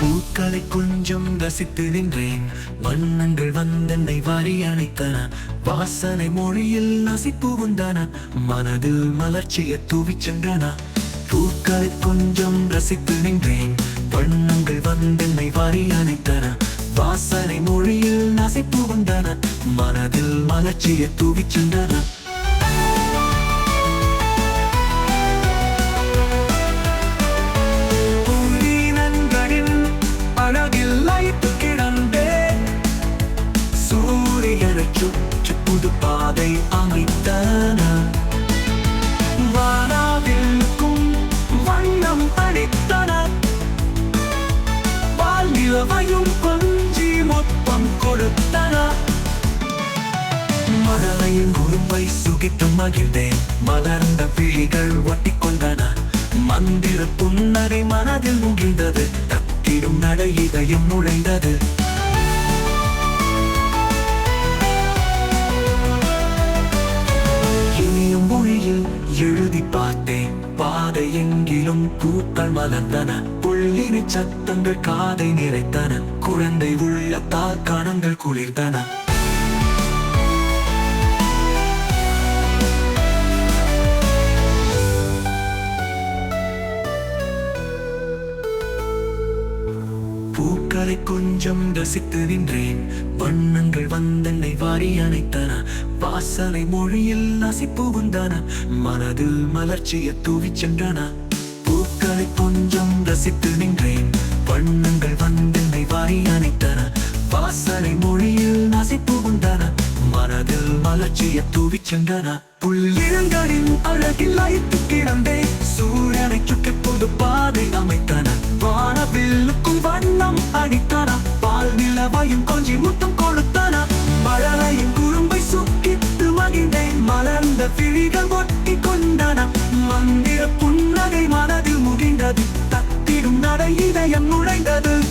பூக்களை கொஞ்சம் ரசித்து நின்றேன். வண்ணங்கள் வந்தென்னை வாரி அணைத்தன. வாசனை மொழியில் நசிப்பு உண்டான மனதில் மலர்ச்சியை தூவி சென்றன. பூக்களை கொஞ்சம் ரசித்து நின்றேன். வண்ணங்கள் வந்தென்னை வாரி அணைத்தன. வாசனை மொழியில் நசிப்பு உண்டான மனதில் மலர்ச்சியை தூவி சென்றன. குறும்பை மகிழ்ந்தேன். மலர்ந்த விழிகள் ஒட்டிக்கொண்டன மந்திர புன்னகை மனதில் முகிழ்ந்தது. தத்திடும் நடை இதயம் நுழைந்தது. இனியும் மொழியில் எழுதி பார்த்தேன். பாதை எங்கிலும் பூக்கள் மலர்ந்தன. புள்ளினி சத்தங்கள் காதை நிறைத்தன. குழந்தை உள்ளத்தால் கணங்கள் குளிர்ந்தன. பூக்களை கொஞ்சம் ரசித்து நின்றேன். வண்ணங்கள் வந்தனை வாரி அணைத்தன. வாசனை மொழியில் நசிப்பு வந்தன மனதில் மலர்ச்சியை தூவி சென்றன. பூக்களை கொஞ்சம் ரசித்து நின்றேன். வண்ணங்கள் வந்தனை வாரி அணைத்தன. வாசனை மொழியில் நசிப்பு வந்தன மனதில் மலர்ச்சியை தூவி சென்றன. புல்லினங்களின் அழகில் அழைத்து கிடந்தேன். பாயும் கொஞ்சி முத்தம் கொடுத்தானா மழலையின் குறும்பை சுக்கித்து மகிழ்ந்தேன். மலர்ந்த விழிகள் ஒட்டி கொண்டானா. மந்திர புன்னகை மனதில் முகிந்தது தத்திடும் நடை இதயம் நுழைந்தது.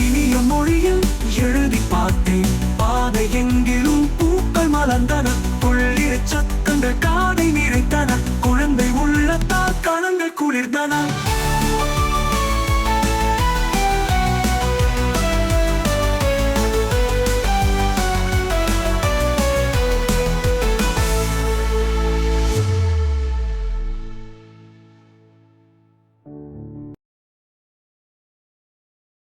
இனிய மொழியில் எழுதி பார்த்தேன். பாதை எங்கிலும் பூக்கள் மலர்ந்தன. உள்ளிரு சத்தங்கள் காதை நிறைத்தன. குழந்தை உள்ளத்தால் கணங்கள் குளிர்ந்தன.